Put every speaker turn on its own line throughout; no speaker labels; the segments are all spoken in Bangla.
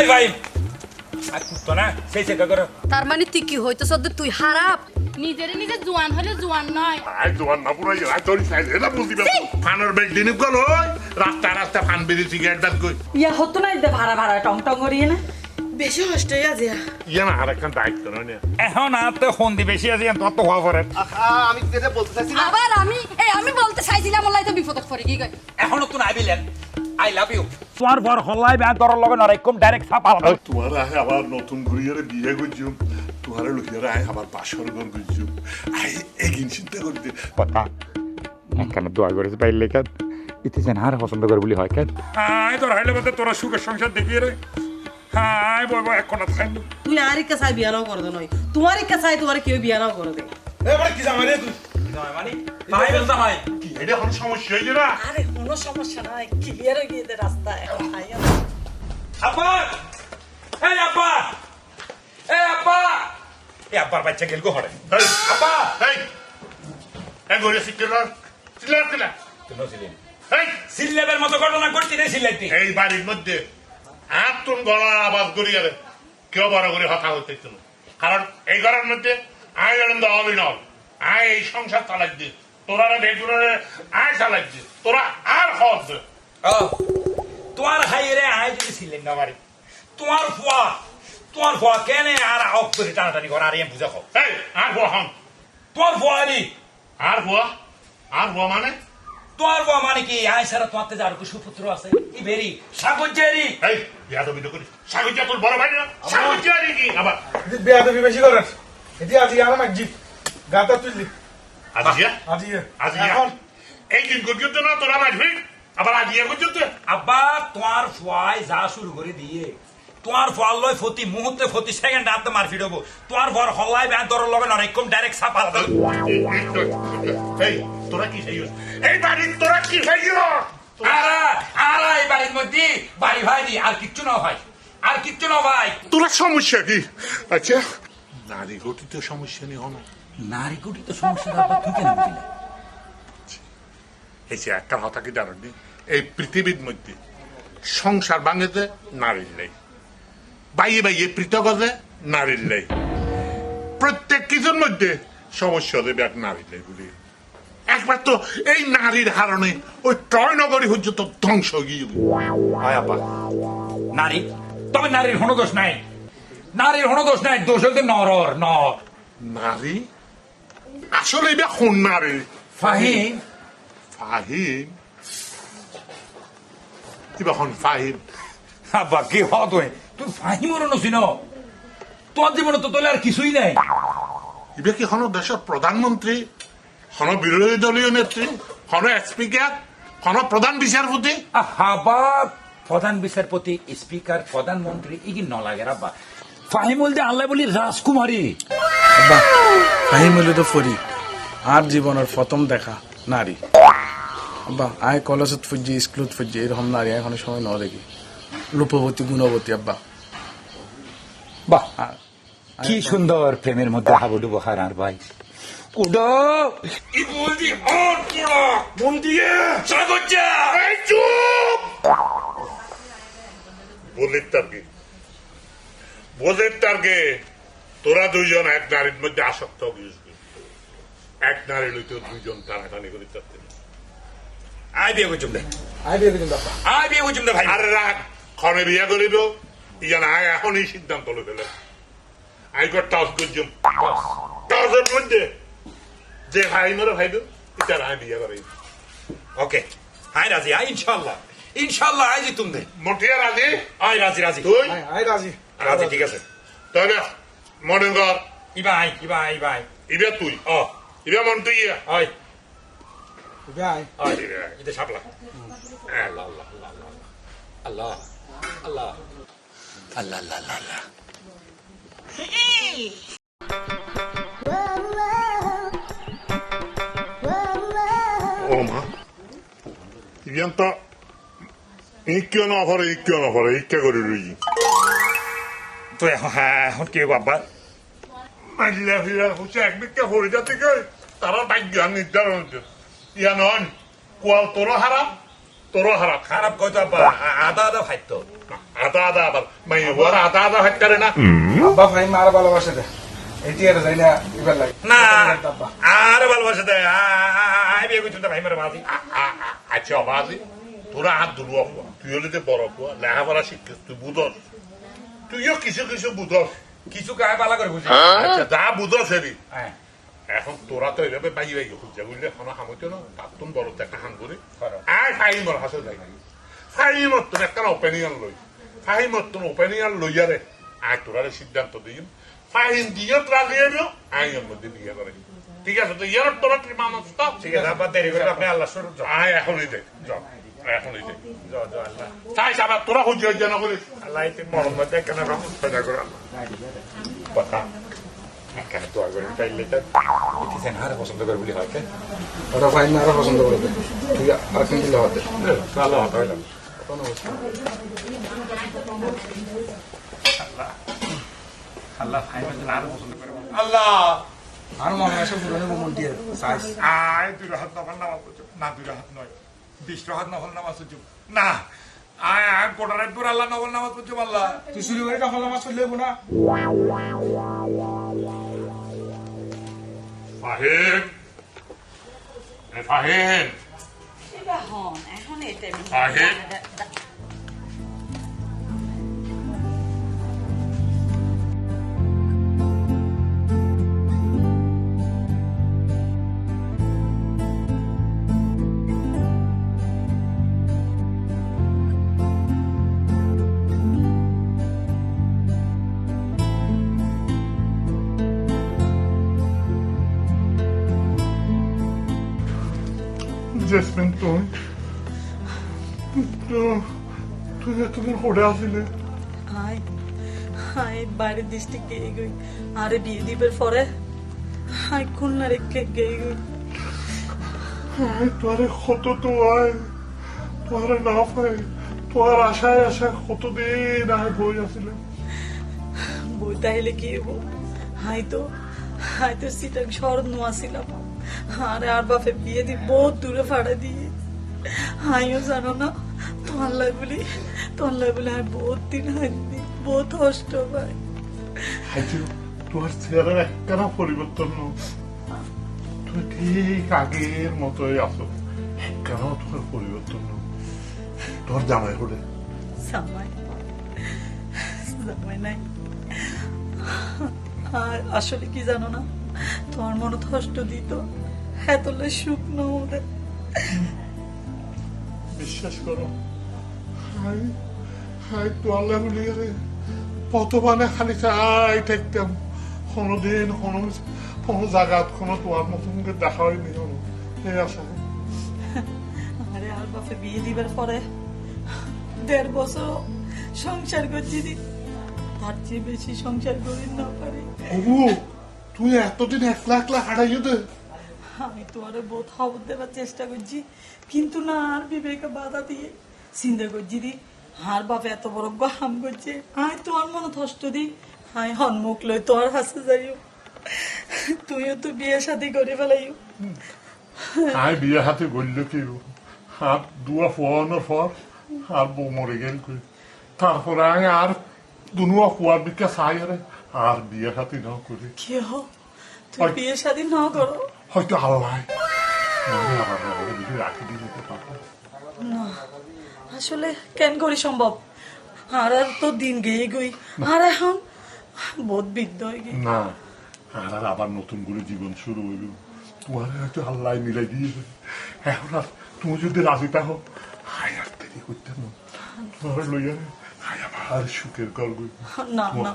এই ভাই। আর কুত্তো না সেই চেকা করো।
তার মানে তুই কি হইতো সদ্য তুই হারাপ?
নিজেরে নিজে জোয়ান হলে জোয়ান নয়।
আই তোমার না পুরাই আই তোরি সাইজ এটা বুঝি না ফানের বেল দিনে গল ওই রাস্তা রাস্তা ফান বেরি সিগারেট দাগ কই।
ইয়া হতো না দে ভাড়া ভাড়া টং টং করিয়ে না?
বেশি কষ্ট হয়ে আছে।
ইয়া না আর একটা দায়িত্ব নয় না।
এখন আর তো ফন্দি বেশি আছে হওয়া পরে।
আহা, আমি যেটা বলতে চাইছি না
আবার আমি? এই আমি বলতে চাইছিলাম আল্লাহ তো বিপদত পড়ে কি কয়?
এখনও তো আইবিলেন আই লাভ ইউ তোমার বর হল্লাই ব্যান তোর লগে নরাইকম ডাইরেক্ট সাপ আলাদা
তোমার আয় আবার নতুন ঘুরিয়ারে বিয়ে করছুম তোমার লুকিয়ারে আয় আবার বাসর ঘর করছুম আই এগিন চিন্তা করতে।
কথা। একখানে দোয়া করেছে পাইলে কেন? ইতি যেন আর পছন্দ করে বলি হয় কেন? হাই তোর হাইলে বাদে তোরা সুখের সংসার দেখিয়ে রে। হাই বই বই এখন খাই
তুই আর ইচ্ছা চাই বিয়া নাও করে দে নয়। তোমার ইচ্ছা চাই তোমার কেউ বিয়া নাও করে দে
কি এটা কোনো সমস্যা হয়েছে না?
আরে কোনো সমস্যা নাই। ক্লিয়ার হয়ে গিয়ে রাস্তায়।
আব্বা! এই আব্বা! এই আব্বা! এই আব্বার বাচ্চা গেল গো হরে
এই, এই এই গড়ে সিকিলার
ছিলেন
এই!
সিল্লেবের মতো ঘটনা করছি রে সিল্লাইতি
এই বাড়ির মধ্যে। আতুন গলার আওয়াজ করিয়ারে কেউ বড় করে হতা হইতে না। কারণ এই ঘরের মধ্যে আয় আনন্দ অভিনব আয় এই সংসার চালাচ্ছি তোরা বেগুনের আয় চালাচ্ছি তোরা আর
ও তোমার হাই রে আই যদি ছিলেন না বাড়ি। তোমার ফুয়া তোমার ফুয়া কেনে আর অফ করে টানাটানি করে আর এম বুঝা খাও
আর হুয়া হন।
তোমার ফুয়া
আর হুয়া আর হুয়া মানে?
তোমার ফুয়া মানে কি? আয় সারা তোমার তেজ আর সুপুত্র আছে? ই ভেরি সাগজ্জারি
এই বিয়া তো করিস। সাগরিকা তোর বড় ভাই না? সাগরিকা কি? আবার।
বেয়াদবি বেশি করেন এটি আজি আর মাগজি গাতা তুললি।
আজিয়া
আজি
আজিয়া
এখন।
এই দিন পর্যন্ত না তোরা মারবি আবার আজিয়া পর্যন্ত?
আব্বা তোমার ফুয়াই যা শুরু করে দিয়ে। তোমার ফুয়ার লয় ফতি মুহূর্তে ফতি সেকেন্ড হাতে মারফিট হব তোমার ভর হল্লাই ব্যান তোর লগে নরেকম ডাইরেক্ট সাপ আলাদা
এই তোরা কি খাইও এই বাড়ির তোরা কি খাইও
আরা আরা এই বাড়ির মধ্যে বাড়ি ভাই আর কিচ্ছু না ভাই। আর কিচ্ছু না ভাই।
তোরা সমস্যা কি? আচ্ছা। নারী গঠিত সমস্যা নেই হন
নারী কুটি তো সমস্যা তুই কেন না?
এই যে একটা কথা কি জানি এই পৃথিবীর মধ্যে সংসার ভাঙেতে নারীর নেই। বাইয়ে বাইয়ে পৃথক আছে নারীর নেই। প্রত্যেক কিছুর মধ্যে সমস্যা দেবে এক নারীর নেই বলি একবার তো এই নারীর হারণে ওই টয় নগরী হচ্ছে তো ধ্বংস গিয়ে
আব্বা নারী তবে নারীর কোনো দোষ নাই। নারীর কোনো দোষ নাই দোষ হইতে নরর নর।
নারী? আসলে এটা কোন নারী?
ফাহিম।
ফাহিম? কিবা হন ফাহিম?
আব্বা কি হওয়া তুই তুই ফাহিমরও নছিন তোমার জীবনে তো তোলে আর কিছুই নাই।
ইবে কি হন দেশের প্রধানমন্ত্রী হন বিরোধী দলীয় নেত্রী হন স্পিকার হন প্রধান বিচারপতি।
আব্বা প্রধান বিচারপতি স্পিকার প্রধানমন্ত্রী ইগি নলাগে আব্বা? ফাহিম বলতে আল্লাহ বলি রাজকুমারী।
আব্বা ফাহিম হইলে তো ফরি আর জীবনের প্রথম দেখা নারী। আব্বা আয় কলেজত ফুজি স্কুলত ফুজি এরকম নারী এখন সময় ন দেখি। রূপবতী গুণবতী আব্বা।
বাহ কি সুন্দর প্রেমের মধ্যে হাবুডুবু হারার ভাই। মন দিয়ে।
এই চুপ। বলির বলির তোরা দুইজন এক নারীর মধ্যে আসক্ত এক নারী লইতে দুইজন টানাটানি করে
বিয়ে করছুম দে
আয়
আই বিয়ে করছুম দে ভাই।
আরে রাখ ক্ষণে বিয়া করিব। আয় এখনই সিদ্ধান্ত লো। ফেলে আই গট টস করছুম টসের মধ্যে যে ভাই মরে ভাইব এটা আয় বিয়া করাইব
ওকে হাই রাজি আই ইনশাল্লাহ ইনশাআল্লাহ আই জিতুম দে।
মঠিয়া রাজি
আই রাজি রাজি
তুই
আই রাজি
রাজি ঠিক আছে।
তবে মনে কর
ইবা I Iba I Iba I.
ইবা তুই?
ও
ইবে মন তুই ইয়া
আই।
আয়
আই। এটা ছাপলা আল্লাহ আল্লাহ আল্লাহ আল্লাহ আল্লাহ। আল্লাহ আল্লাহ। আল্লাহ
お前イビアンタ一級のアファ
レ一級のアフ
ァレ一級ゴリルインとやはほんけわばマジ
ラフィラホシャ
クビカホリダテカイ
タラバギアンにダロンジ
ュ
ヤ
ノンコアトロハラトロハラ
ハラコタバアダダファイト
アダダバマイワラアダダファイタレナ
バファイマラバラバシャデエティアルザイナイバライ
ナ আরে ভালোবাসে দে। আই বিয়ে করছি ভাই মেরে বাজি।
আচ্ছা অবাজি তোরা হাত দুলুয়া ফুয়া তুই হলে যে বড় ফুয়া লেখাপড়া শিখিস তুই বুঝস তুইও কিছু কিছু বুঝস
কিছু গায়ে পালা করে বুঝি
আচ্ছা যা বুঝস হেবি
হ্যাঁ।
এখন তোরা তো এইভাবে বাইয়ে বাইয়ে খুঁজছে বুঝলে? এখন হামতে না। তার তুমি বড় দেখা হান করে। আর ফাইমর হাসে যাই। ফাইমর তুমি একটা ওপেনিয়ন লই। ফাইমর তুমি ওপেনিয়ন লইয়ারে আয় তোরা সিদ্ধান্ত দিই ফাইন দিয়ে তোরা লিয়ে দিও। আই এর মধ্যে বিয়ে করে ঠিক আছে তো ইয়ার তোরা মানুষ তো
ঠিক আছে আব্বা দেরি করে আপনি আল্লাহ শুরু
আয় এখনই দেখ যাও এখনই দেখ
যাও যাও আল্লাহ।
চাই সাবা তোরা হইছে না করিস
আল্লাহ এতে মরম মধ্যে কেন রকম সজা করে আল্লাহ। কথা। কেন দোয়া করে পাইলে তো ইতিসেন হারে পছন্দ করে বলি হয়
মারা পছন্দ করে তুই আর কিন্তু হতে
ভালো হবে হইলাম আল্লাহ। ভাই আরও পছন্দ করে আল্লাহ!
আর মনে পুরনো মন দিয়ে সাইজ
আয় দুই হাত নফল নামাজ পড়ছো না দুই হাত নয়। বিশ হাত নফল নামাজ পড়ছো না আয় আয় গোটা রাত দূর আল্লাহ নফল নামাজ পড়ছো আল্লাহ।
তুই শুরু করে কখন আমার চলে না?
ফাহিম। এ ফাহিম। আহে। জেসমিন তুই এতদিন পড়ে আসিলে।
হাই হাই বাইরের দেশটি গেয়ে গই। আরে বিয়ে দিবের পরে হাই খুলনা রেখে গেয়ে গই।
আয় তোরে কত তো আয় তোরে না পাই তোর আশায় আশায় কতদিন আয় বই আসিলে।
বই তাহলে কি হব হাই তো হাই তো সিটার শহর নোয়াছিলাম আরে আর বাপে বিয়ে দি বহুত দূরে ফাড়া দিয়ে। হাইও জানো না তোমার লাই বলি তোমার লাই বলি আমি বহুত দিন হাইনি বহুত কষ্ট পাই
তোর চেহারার একটানা পরিবর্তন ন তুই ঠিক আগের মতোই আছো তোর পরিবর্তন ন তোর জামাই হলে
জামাই? জামাই নাই। আর আসলে কি জানো না তোমার মনে কষ্ট দিত। এতলে শুকনো ওদের
বিশ্বাস করো। হাই হাই তো আল্লাহ বলি রে। প্রথমানে খালি চাই থাকতাম। কোনোদিন কোনো কোনো জায়গাত কোনো তোমার মতন দেখা হয়নি কোনো। এই আশা
আরে আর বাপে বিয়ে দিবার পরে দেড় বছর সংসার করছি তার চেয়ে বেশি সংসার করি না পারি।
তুই এতদিন একলা একলা হারাইও দে।
আমি তোমার বোধ খবর দেবার চেষ্টা করছি। কিন্তু না আর বিবেকে বাধা দিয়ে চিন্তা করছি দি আর বাপ এত বড় গহাম করছে। আয় তোমার মনে কষ্ট দি আয় হনমুখ লই তোমার হাসে যাইও। তুইও তো বিয়ে শাদি করে ফেলাইও।
আই বিয়ে হাতে গড়ল কি হাত দুয়া ফোয়ানোর পর আর বউ মরে গেল কই? তারপরে আমি আর দুনুয়া ফুয়ার দিকে চাই আরে বিয়ে হাতে না করি।
কি হো তুই বিয়ে শাদি না করো।
হয়তো আল্লাহ। মরে আবার মরে দিকে রাখি দিয়ে যেতে পারব
না, আসলে কেন করি সম্ভব? আর আর তো দিন গেয়ে গই। আর এখন বহুত বৃদ্ধ হয়ে
না, আর আর আবার নতুন করে জীবন শুরু হইল। তোমার হয়তো আল্লাহ মিলাই দিয়েছে। এখন আর তুমি যদি রাজি থাকো হাই আর দেরি করতে না। তোমার লইয়া আবার সুখের গল্প
না না।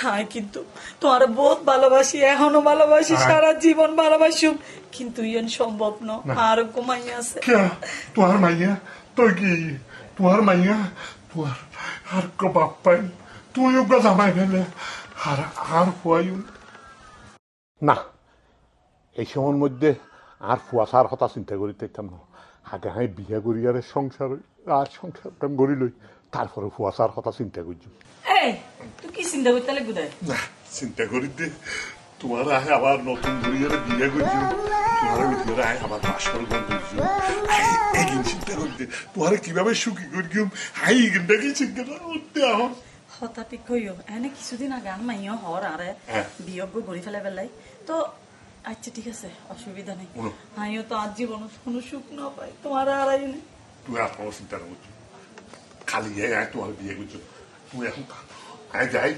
হাই কিন্তু তোমার বহুত ভালোবাসি এখনও ভালোবাসি সারা জীবন ভালোবাসুম। কিন্তু ইয়েন সম্ভব ন আর কমাই আছে।
তোমার মাইয়া? তুই কি? তোমার মাইয়া? তোমার আর কো বাপ পাই? তুই জামাই ফেলে আর আর না। এই সময়ের মধ্যে আর ফুয়াশার কথা চিন্তা করি তাইতাম না। আগে হাই বিয়া করি আর সংসার আর সংসার কাম করি লই তারপরে ফুয়াশার কথা চিন্তা করছি।
এই তুই কি চিন্তা করতে লাগবে
না চিন্তা করি দে তোমার আহে আবার নতুন বিয়ে করছি। তোমার ভিতরে আয় আবার করব একদিন চিন্তা করতে তোমার কীভাবে সুখী করি হাই কি চিন্তা করতে আহ।
হঠাৎ কইও এনে কিছুদিন আগে আর মাইও হর আরে
হ্যাঁ।
বিয়োগ করে ফেলে বেলাই। তো আচ্ছা ঠিক আছে অসুবিধা নেই। আমিও তো আজ জীবন কোনো সুখ না পাই। তোমার আর আই নেই
তুমি আর কোনো চিন্তা করছ খালি এই আয় তোমার বিয়ে করছ তুমি এখন আই যাই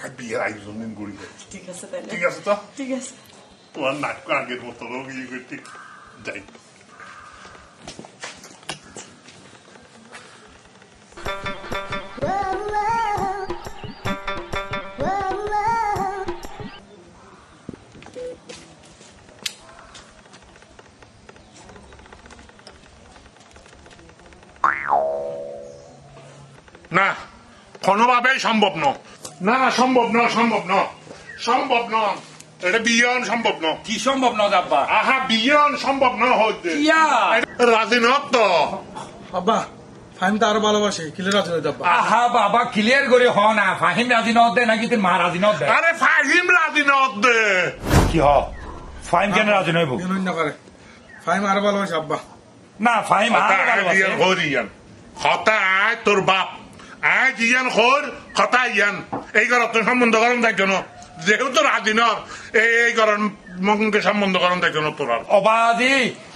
আর বিয়ের আয়োজন দিন করি
ঠিক আছে
ঠিক আছে তো
ঠিক আছে
তোমার নাটক আগের মতো ইয়ে করতে যাই না কোনোভাবেই সম্ভব ন না না সম্ভব ন সম্ভব ন সম্ভব ন এটা বিয়ন সম্ভব ন
কি সম্ভব না যাব্বা
আহা বিয়ন সম্ভব ন হইতে। রাজি ন তো
আব্বা ফাহিম তো আরও ভালোবাসে কিলে রাজি হইতে আব্বা
আহা বাবা ক্লিয়ার করে হ না। ফাহিম রাজি ন দে নাকি তোর মা রাজি ন দে?
আরে ফাহিম রাজি ন দে।
কি হ? ফাহিম কেন রাজি নইব
কেন না করে ফাহিম আরও ভালোবাসে আব্বা।
না ফাহিম আর
ইয়ান হতা তোর বাপ আয় দিয়ান হর হতা ইয়ান। এই ঘর তোর সম্বন্ধ করন দেখ কেন যেহেতু রাজি ন এই এই ঘরের সম্বন্ধ করন দেখ কেন তোর আর
অবাজি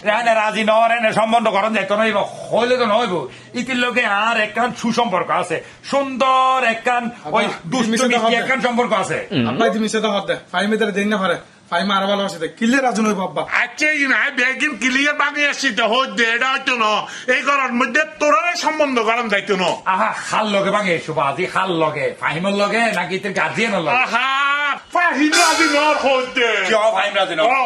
রানে রাজি ন রেনে সম্বন্ধ করন যাইতো নইব হইলে তো নইব ইতির লোকে আর একখান সুসম্পর্ক আছে। সুন্দর একখান ওই দুষ্ট
মিশে
একখান সম্পর্ক আছে।
আব্বা তুমি সেটা হতে। দেন না পারে ফাহিম আরও ভালোবাসে দেখ কিলে রাজি হইব আব্বা।
আচ্ছা এই না বেগিন ক্লিয়ার বাকি আসছি তো হই দে এটা হইতো না। এই ঘরের মধ্যে তোরা সম্বন্ধ করেন যাইতো না।
আহা খাল লগে বাগে এসো বাজি খাল লগে। ফাহিমের লগে নাকি তোর গার্জিয়ানের লগে?
আহা ফাহিম রাজি নর হইতে।
কি হ ফাহিম রাজি ন?
ও।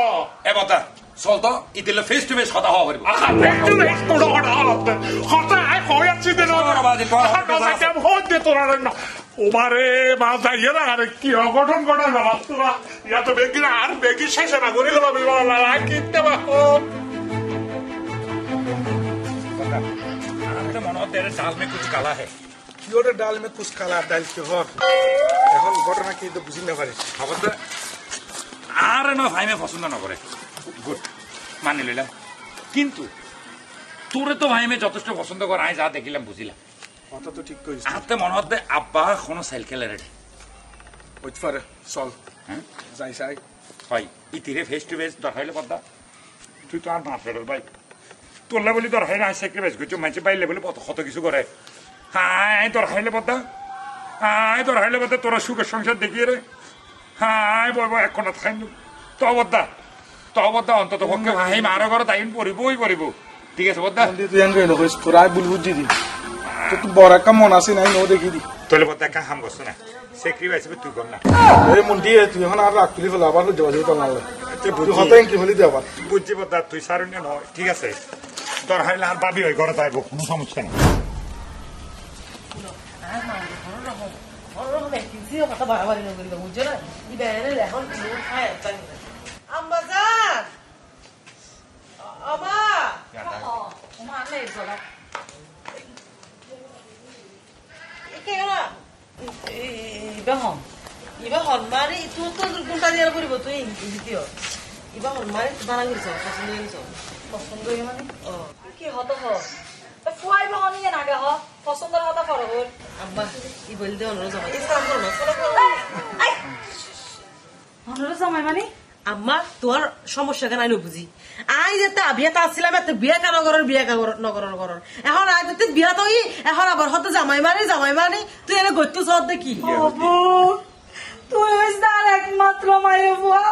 এ কথা চল তো ইতিলে ফেস টু ফেস কথা হওয়া পারিব
আহা একটু একটু তোরা হঠাৎ হঠাৎ হঠাৎ আয় হই আসছি দে না
বাজি, তোরা
হই দে তোরা না। ওমারে মা যাইয়ে না আরে কি অঘটন ঘটে না তোরা ইয়া তো বেগিন আর বেগি শেষে না করে গেল বিবাহ লালা কিনতে বা
আমি তো মনে হচ্ছে এর ডাল মে কুছ কালা হে।
কি ওটা ডাল মে কুছ কালা ডাল কি হর এখন ঘটনা কি তো বুঝি না পারি
খবর তো। আর না ভাই মে পছন্দ না করে। গুড মানি লইলাম। কিন্তু তোরে তো ভাইমে যথেষ্ট পছন্দ করে আমি যা দেখিলাম বুঝিলাম
কথা তো ঠিক কইছ
আতে মনে হতে আব্বা কোনো সাইকেলে রেডি
হইতে পারে চল।
হ্যাঁ?
যাই যাই
হয় ইতিরে ফেস টু ফেস দরকাইলে পদ্মা তুই তো আর না ফেরত ভাই তোরলে বলি দরকাই না স্যাক্রিফাইস করছ মানুষ বাইলে বলে কত কিছু করে হাই দরকাইলে পদ্মা হাই দরকাইলে পদ্মা তোরা সুখের সংসার দেখিয়ে রে হাই বলব এখন খাই তো অবদ্দা তো অবদ্দা অন্তত পক্ষে ভাই মারো ঘরে তাই পড়িবই পড়িব ঠিক আছে
মন্দির তুই আনবে লোক তোরা বুল বুঝি তো বড় একটা মন আছে নাই নো দেখি দি
তোলে বদ্দা একটা হাম করছ না স্যাক্রিফাইস তুই কর না
এই মন্দির তুই এখন আর রাখ তুলি ফেলে আবার যাওয়া যেত না তুই
বুঝছি।
হতে কি ফেলি দে আবার
বুঝছি বদ্দা তুই সারুন নয় ঠিক আছে দরকাইলে আর ভাবি ওই ঘরে তাইব কোনো সমস্যা নেই
কথা বাড়াবাড়ি না করিবা বুঝছ না এখন খায় আমা না ইবা হন। ইবা হন মানে তুই তো কোনটা দিয়ে করিব তুই দ্বিতীয় ইবা হন মানে বানা করিছ পছন্দ করিছ
পছন্দ হয়ে মানে?
ও
কি হত হ? ফুয়াই বহনি নাগে হ। পছন্দের কথা ফরক হল।
আব্বা ই বল দে অনুরোধ জামাই এই সালাম করো না? সালাম
অনুরোধ জামাই মানে?
আম্মা তোর সমস্যা কেন? আমি বুঝি। আই যে তা বিয়ে তা আসছিলাম, এত বিয়ে কেন করার, বিয়ে কেন নগরের করার? এখন আই তুই বিয়া তো এখন আবার হতে জামাই মারি জামাই মারি তুই এনে গত্য সদ দেখি
তুই হইস তার একমাত্র মায়ের বুয়া।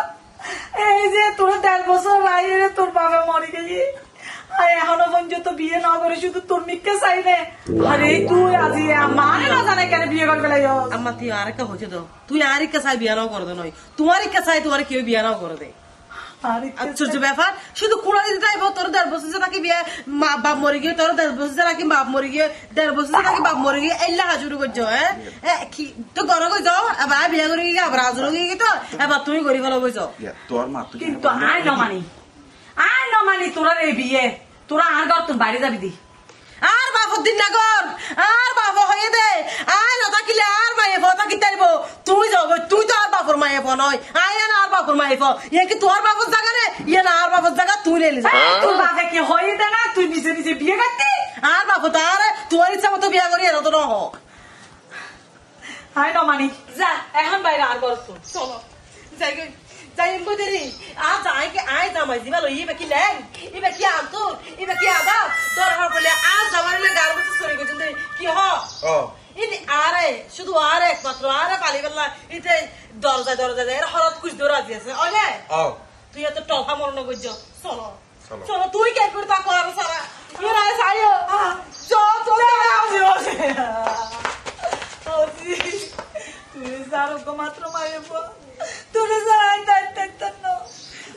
এই যে তোর দেড় বছর আগে তোর বাবা মরে গেলি। আর এখনও পর্যন্ত বিয়ে না করে শুধু তোর মিথ্যে চাই রে আরে তুই আজি না জানে কেন বিয়ে করবে লাগিও
আম্মা তুই আর একটা হচ্ছে তো। তুই বিয়া নাও করে দে নয়। তোমার একটা তোমার কেউ বিয়া নাও করে দে আশ্চর্য ব্যাপার। শুধু কুড়া দিতে চাইব তোর দেড় বছর যে বিয়ে মা বাপ মরে গিয়ে তোর দেড় বছর যে বাপ মরে গিয়ে দেড় বছর যে বাপ মরে গিয়ে এল্লা হাজুর করছ হ্যাঁ? কি তো গরম কই যাও এবার বিয়ে করে গিয়ে আবার হাজুর গিয়ে তো? এবার তুমি করি ফেলো কইছো
কিন্তু আয় ন মানি। আয় ন মানি তোরা রে বিয়ে। তোরা আর ঘর তোর বাইরে যাবি দি।
আর বাপর দিন না কর আর বাপ হয়ে দে। আয় না থাকিলে আর মায়ে ফ থাকি তাইব। তুই যাও তুই তো আর বাপর মায়ে ফ নয় আয় না আর বাপর মায়ে ফ ইয়ে কি তোর বাপর জায়গা রে? ইয়ে না আর বাপর জায়গা তুই রেলি
তোর বাপে কি হয়ে দে না তুই নিজে নিজে বিয়ে করতি।
আর বাপর তো আর তোর ইচ্ছা মতো বিয়া করি এরা তো নহ
হাই নমানি যা এখন বাইরে আর গল্প
চলো যাই যাই এমবো দেরি আ যাই কে আয় জামাই দিবা লই ইবে কি লেন ইবে কি আন্তর ইবে কি আদা তোর হর বলে আজ জামাই লে গার মতো সরে গেছেন কি হ ইনি আরে শুধু আরে একমাত্র আরে পালি বেলা ইতে দরজা দরজা যায় হরত কুছ দৌড়া দিয়েছে অলে তুই এত টফা মরণ করছ চলো চলো তুই কে করে তা কর সারা তুই না সাইও চল চল
তুই যার গো মাত্র মায়ে বল তুই যাই তাই তাই তাই না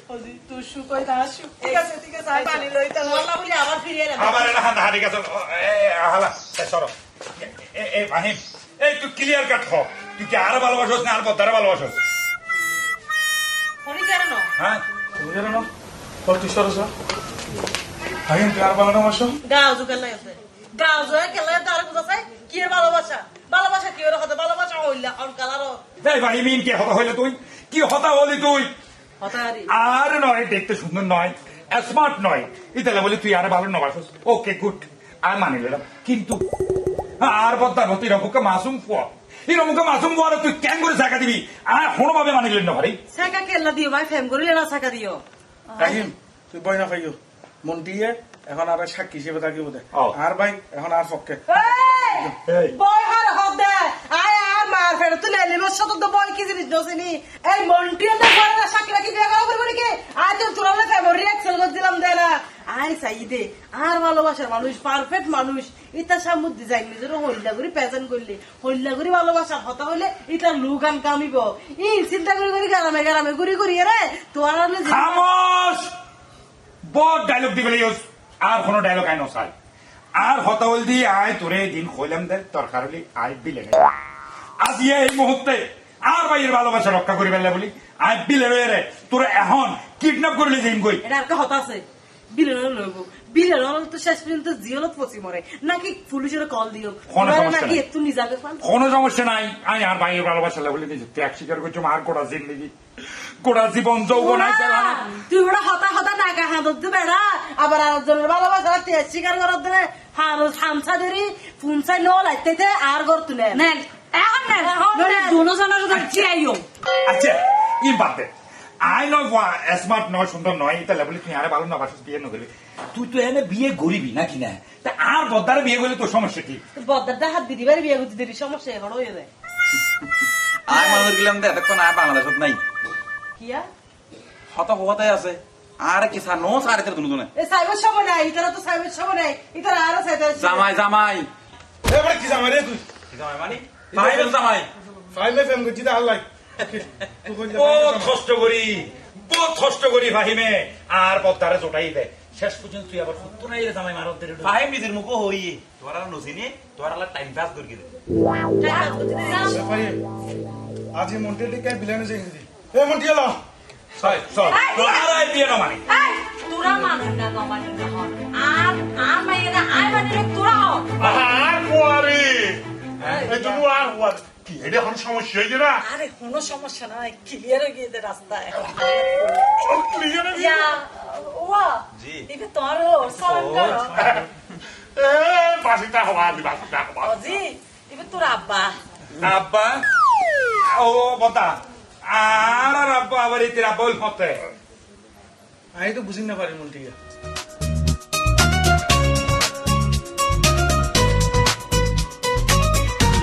ওদি তুই শুকই না শুক ঠিক আছে ঠিক আছে আই পানি লই তাহলে
আল্লাহ বলি আবার ফিরিয়ে না
আবার এটা হান্দা হারি গেছে। এ হালা এ সরো। এ এ ফাহিম এই তুই ক্লিয়ার কাট হ। তুই কি আর ভালোবাসোস না আর বদ্দারে ভালোবাসোস? হ্যাঁ?
তুমি জানো না ও তুই সরস ফাহিম তুই আর বানানো
গাও জুকেল নাই গাও জুয়ে কেলে তার বুঝাছে? কি এর ভালোবাসা? ভালোবাসা কি ওর কথা ভালোবাসা হইলা অন কালারও
এই ফাহিমিন কে হতা হইলে তুই? কি হতা হলি তুই? আর নয় দেখতে সুন্দর নয়। স্মার্ট নয় ইতালে বলি তুই আর ভালো নবাসোস ওকে গুড আর মানি নিলাম কিন্তু আর বদ্দার হতে এরকমকে মাসুম ফুয়া। এরকমকে মাসুম ফুয়ারে তুই কেন করে জায়গা দিবি? আর কোনোভাবে মানি নিলেন না ভাই।
সাকা কেল্লা দিও ভাই ফেম করিলে না সাকা দিও।
ফাহিম তুই বই না পাইও মন দিয়ে এখন আর সাক্ষী হিসেবে থাকিব দে। আর ভাই এখন আর পক্ষে।
এই।
বয় হার হদে আয় আর মার ফের তুই নেলি বস তো তো বয় কি জিনিস? দছিনি এই মন্টিয়াল দে করে না সাকিরা কি বিয়া করা করবি কি আজ তো তুরালে ফেভারি এক্সেল করে দিলাম দে না আয় চাই আর ভালোবাসার মানুষ পারফেক্ট মানুষ। ইতা সামুদ ডিজাইন নিজের হইলা করে করলি হইলা করে ভালোবাসার হতা ইতা কামিব। ই চিন্তা করে করে ঘুরি ঘুরি রে তোর
বড় ডায়লগ দিবে আর কোনো ডায়লগ আই নসাই আর হতাওল দি আয় তোরে দিন কইলাম দে দরকার হলি আয় বিলে আজ এই মুহূর্তে আর ভাইয়ের ভালোবাসা রক্ষা করি পেলে বলি। আয় বিলে রে তোরে এখন কিডন্যাপ করলে যাইম কই।
এটা আর কথা আছে। বিলের লইব বিলের তো শেষ পর্যন্ত জিওলত পচি মরে। নাকি পুলিশের কল দিও।
কোনো
নাকি একটু নিজাকে
কোনো সমস্যা নাই। আমি আর ভাইয়ের ভালোবাসা বলে দিয়েছি। ত্যাগ স্বীকার করছ আর গোটা জিন্দগি। গোটা জীবন যৌবন নাই
তুই ওরা হতা হতা নাকা হাতত দে বেড়া। আবার আরেকজনের ভালোবাসা তেজ স্বীকার করার দে। হামসা দেরি ফুনসাই ন লাইতে আর গর তুলে
নেন। এখন নেন। নলে দুনো জনের কথা চিয়াইও
আচ্ছা ই বাদ দে। আই নয় স্মার্ট নয় সুন্দর নয় এটা লেবলি তুই আরে ভালো না বাসা বিয়ে নগলি তুই তো এনে বিয়ে গরিবি নাকি না? তা আর বদ্দারে বিয়ে করলে তোর সমস্যা কি?
বদ্দারটা হাত দিদি বাড়ি বিয়ে করতে দেরি সমস্যা এখন হয়ে যায়।
আর মনে গেলাম দে এতক্ষণ আর বাংলাদেশত নাই।
কিয়া
হত হতে আছে। আর কি সা নো সারে তের দুনো
এ সাইবার সময় নাই ইতারা তো সাইবার সময় নাই ইতারা আরও সাইতে
জামাই জামাই।
এবারে কি জামাই রে তুই?
জামাই মানে? ভাই বল জামাই।
ফাইলে ফেম করছি তা আল্লাহ
বহুত কষ্ট করি বহুত কষ্ট করি ভাহিমে। আর বদ্দারে জোটাই দে। শেষ পর্যন্ত তুই আবার সত্য নাই রে জামাই মারত দে
ভাই নিজের মুখ হই তোর আর নসিনি তোর আর টাইম পাস করি দে
আজ এই মন্টিয়াল কে বিলানে যাই হিন্দি এ
সয় সয় আর আই বিয়ে না মানি।
তোরা মানুষ না না। আর আর মাইয়েরা আই তোরা
জন্য আর হওয়া কি এটা এখন সমস্যা হয়েছে না?
আরে কোনো সমস্যা ক্লিয়ার হয়ে গিয়েছে রাস্তায়।
ক্লিয়ার
ওয়া
জি।
ইবে তোর সালাম করো।
এ বাসিটা হওয়া দি বাসিটা হওয়া
অজি ইবে তোর আব্বা।
আব্বা? ও বদা আর আর আব্বা আবার ইতির আব্বা হতে
আমি তো বুঝি না পারি মন্টিয়া